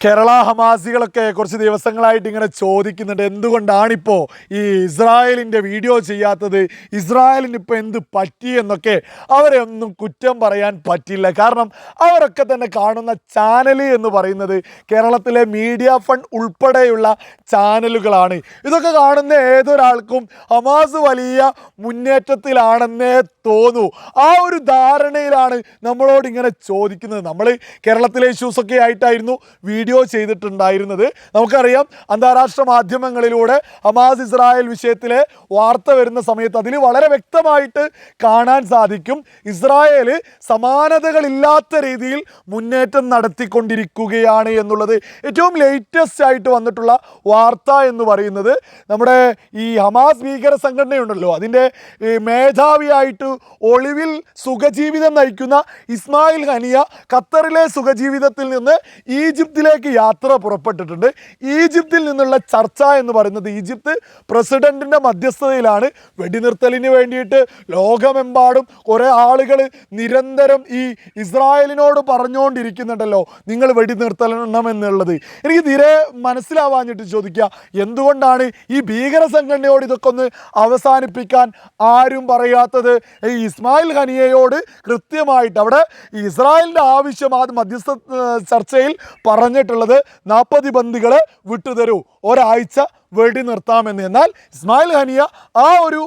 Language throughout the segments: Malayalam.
കേരള ഹമാസികളൊക്കെ കുറച്ച് ദിവസങ്ങളായിട്ട് ഇങ്ങനെ ചോദിക്കുന്നുണ്ട്. എന്തുകൊണ്ടാണിപ്പോൾ ഈ ഇസ്രായേലിന്റെ വീഡിയോ ചെയ്യാത്തത്? ഇസ്രായേലിന് ഇപ്പോൾ എന്ത് പറ്റി എന്നൊക്കെ അവരെ ഒന്നും കുറ്റം പറയാൻ പറ്റില്ല. കാരണം അവരൊക്കെ തന്നെ കാണുന്ന ചാനൽ എന്ന് പറയുന്നത് കേരളത്തിലെ മീഡിയ ഫണ്ട് ഉൾപ്പെടെയുള്ള ചാനലുകളാണ്. ഇതൊക്കെ കാണുന്ന ഏതൊരാൾക്കും ഹമാസ് വലിയ മുന്നേറ്റത്തിലാണെന്നേ തോന്നൂ. ആ ഒരു ധാരണയിലാണ് നമ്മളോട് ഇങ്ങനെ ചോദിക്കുന്നത്. നമ്മൾ കേരളത്തിലെ ഇഷ്യൂസൊക്കെ ആയിട്ടായിരുന്നു വീഡിയോ ചെയ്തിട്ടുണ്ടായിരുന്നത്. നമുക്കറിയാം അന്താരാഷ്ട്ര മാധ്യമങ്ങളിലൂടെ ഹമാസ് ഇസ്രായേൽ വിഷയത്തിലെ വാർത്ത വരുന്ന സമയത്ത് അതിൽ വളരെ വ്യക്തമായിട്ട് കാണാൻ സാധിക്കും. ഇസ്രായേൽ സമാനതകളില്ലാത്ത രീതിയിൽ മുന്നേറ്റം നടത്തിക്കൊണ്ടിരിക്കുകയാണ് എന്നുള്ളത് ഏറ്റവും ലേറ്റസ്റ്റ് ആയിട്ട് വന്നിട്ടുള്ള വാർത്ത എന്ന് പറയുന്നത്. നമ്മുടെ ഈ ഹമാസ് ഭീകര സംഘടനയുണ്ടല്ലോ. അതിന്റെ മേധാവിയായിട്ട് ഒളിവിൽ സുഖജീവിതം നയിക്കുന്ന ഇസ്മായിൽ ഹനിയ ഖത്തറിലെ സുഖജീവിതത്തിൽ നിന്ന് ഈജിപ്തിലേക്ക് യാത്ര പുറപ്പെട്ടിട്ടുണ്ട്. ഈജിപ്തിൽ നിന്നുള്ള ചർച്ച എന്ന് പറയുന്നത് ഈജിപ്ത് പ്രസിഡന്റിന്റെ മധ്യസ്ഥതയിലാണ്. വെടിനിർത്തലിന് വേണ്ടിയിട്ട് ലോകമെമ്പാടും കുറേ ആളുകൾ നിരന്തരം ഈ ഇസ്രായേലിനോട് പറഞ്ഞുകൊണ്ടിരിക്കുന്നുണ്ടല്ലോ നിങ്ങൾ വെടിനിർത്തലണം എന്നുള്ളത് എനിക്ക് തീരെ മനസ്സിലാവാഞ്ഞിട്ട് ചോദിക്കുക എന്തുകൊണ്ടാണ് ഈ ഭീകര സംഘടനയോട് ഇതൊക്കെ ഒന്ന് അവസാനിപ്പിക്കാൻ ആരും പറയാത്തത്? ഈ ഇസ്മായിൽ ഖനിയയോട് കൃത്യമായിട്ട് അവിടെ ഇസ്രായേലിന്റെ ആവശ്യം ആ മധ്യസ്ഥ ചർച്ചയിൽ ചർച്ചയിൽ പറഞ്ഞിട്ടുള്ളത് നാൽപ്പത് ബന്ദികളെ വിട്ടുതരൂ. ഒരാഴ്ച വെടി നിർത്താമെന്ന്. എന്നാൽ ഇസ്മായിൽ ഹനിയ ആ ഒരു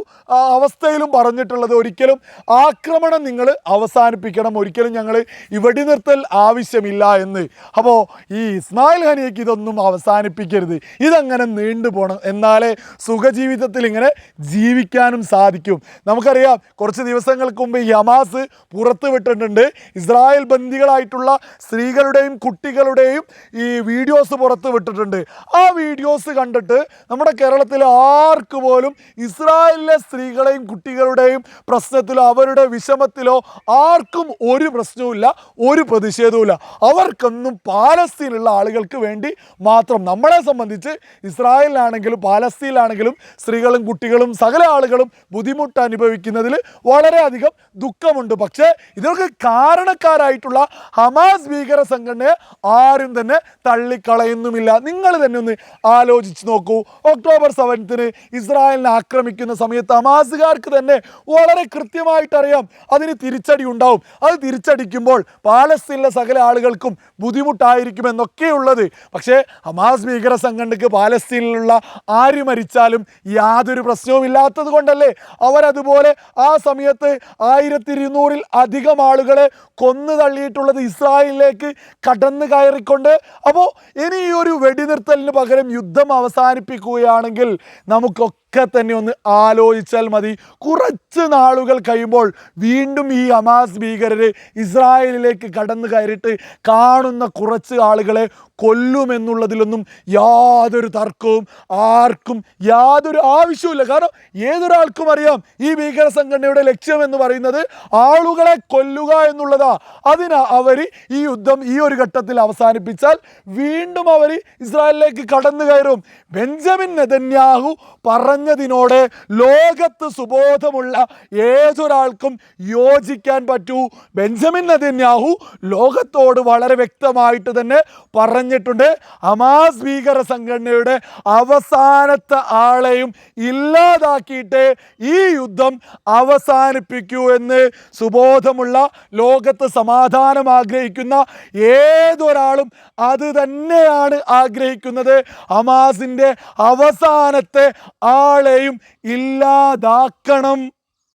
അവസ്ഥയിലും പറഞ്ഞിട്ടുള്ളത് ഒരിക്കലും ആക്രമണം നിങ്ങൾ അവസാനിപ്പിക്കണം. ഒരിക്കലും ഞങ്ങൾ ഈ വെടിനിർത്തൽ ആവശ്യമില്ല എന്ന്. അപ്പോൾ ഈ ഇസ്മായിൽ ഹനിയക്ക് ഇതൊന്നും അവസാനിപ്പിക്കരുത്. ഇതങ്ങനെ നീണ്ടുപോകണം എന്നാലേ സുഖജീവിതത്തിൽ ഇങ്ങനെ ജീവിക്കാനും സാധിക്കും. നമുക്കറിയാം കുറച്ച് ദിവസങ്ങൾക്ക് മുമ്പ് യമാസ് പുറത്ത് വിട്ടിട്ടുണ്ട്. ഇസ്രായേൽ ബന്ദികളായിട്ടുള്ള സ്ത്രീകളുടെയും കുട്ടികളുടെയും ഈ വീഡിയോസ് പുറത്ത് വിട്ടിട്ടുണ്ട്. ആ വീഡിയോസ് കണ്ടിട്ട് നമ്മുടെ കേരളത്തിലെ ആർക്ക് പോലും ഇസ്രായേലിലെ സ്ത്രീകളെയും കുട്ടികളുടെയും പ്രശ്നത്തിലോ അവരുടെ വിഷമത്തിലോ ആർക്കും ഒരു പ്രശ്നവുമില്ല ഒരു പ്രതിഷേധവുമില്ല. അവർക്കൊന്നും പാലസ്തീനുള്ള ആളുകൾക്ക് വേണ്ടി മാത്രം നമ്മളെ സംബന്ധിച്ച് ഇസ്രായേലിലാണെങ്കിലും പാലസ്തീനിലാണെങ്കിലും സ്ത്രീകളും കുട്ടികളും സകല ആളുകളും ബുദ്ധിമുട്ട് അനുഭവിക്കുന്നതിൽ വളരെയധികം ദുഃഖമുണ്ട്. പക്ഷേ ഇതൊക്കെ കാരണക്കാരായിട്ടുള്ള ഹമാസ് ഭീകര സംഘടനയെ ആരും തന്നെ തള്ളിക്കളയുന്നുമില്ല. നിങ്ങൾ തന്നെ ഒന്ന് ആലോചിച്ച് നോക്കൂ. ഒക്ടോബർ സെവൻത്തിന് ഇസ്രായേലിനെ ആക്രമിക്കുന്ന സമയത്ത് ഹമാസുകാർക്ക് തന്നെ വളരെ കൃത്യമായിട്ട് അറിയാം അതിന് തിരിച്ചടി ഉണ്ടാവും. അത് തിരിച്ചടിക്കുമ്പോൾ പാലസ്തീനിലെ സകല ആളുകൾക്കും ബുദ്ധിമുട്ടായിരിക്കും എന്നൊക്കെയുള്ളത്. പക്ഷേ ഹമാസ് ഭീകര സംഘടനയ്ക്ക് പാലസ്തീനിലുള്ള ആര് മരിച്ചാലും യാതൊരു പ്രശ്നവും ഇല്ലാത്തത് കൊണ്ടല്ലേ? അവരതുപോലെ ആ സമയത്ത് ആയിരത്തി ഇരുന്നൂറിൽ അധികം ആളുകളെ കൊന്നു തള്ളിയിട്ടുള്ളത് ഇസ്രായേലിലേക്ക് കടന്നു കയറിക്കൊണ്ട് അപ്പോൾ ഇനി ഈ ഒരു വെടിനിർത്തലിന് പകരം യുദ്ധം അവസാനിപ്പിക്കുകയാണെങ്കിൽ നമുക്കൊക്കെ തന്നെ ഒന്ന് ആലോചിച്ചാൽ മതി. കുറച്ച് നാളുകൾ കഴിയുമ്പോൾ വീണ്ടും ഈ ഹമാസ് ഭീകരർ ഇസ്രായേലിലേക്ക് കടന്നു കയറിയിട്ട് കാണുന്ന കുറച്ച് ആളുകളെ കൊല്ലുമെന്നുള്ളതിലൊന്നും യാതൊരു തർക്കവും ആർക്കും യാതൊരു ആവശ്യവുമില്ല. കാരണം ഏതൊരാൾക്കും അറിയാം ഈ ഭീകര സംഘടനയുടെ ലക്ഷ്യം എന്ന് പറയുന്നത് ആളുകളെ കൊല്ലുക എന്നുള്ളതാ. അതിന് അവർ ഈ യുദ്ധം ഈ ഒരു ഘട്ടത്തിൽ അവസാനിപ്പിച്ചാൽ വീണ്ടും അവർ ഇസ്രായേലിലേക്ക് കടന്നു കയറും. ബെഞ്ചമിൻ നെതന്യാഹു പറഞ്ഞതിനോട് ലോകത്ത് സുബോധമുള്ള ഏതൊരാൾക്കും യോജിക്കാൻ പറ്റൂ. ബെഞ്ചമിൻ നദിന്യാഹു ലോകത്തോട് വളരെ വ്യക്തമായിട്ട് തന്നെ പറഞ്ഞിട്ടുണ്ട്. അമാസ് ഭീകര സംഘടനയുടെ അവസാനത്തെ ആളെയും ഇല്ലാതാക്കിയിട്ട് ഈ യുദ്ധം അവസാനിപ്പിക്കൂ എന്ന് സുബോധമുള്ള ലോകത്ത് സമാധാനം ആഗ്രഹിക്കുന്ന ഏതൊരാളും അത് തന്നെയാണ് ആഗ്രഹിക്കുന്നത്. ഹമാസിന്റെ അവസാനത്തെ ആളെയും ഇല്ലാതാക്കണം.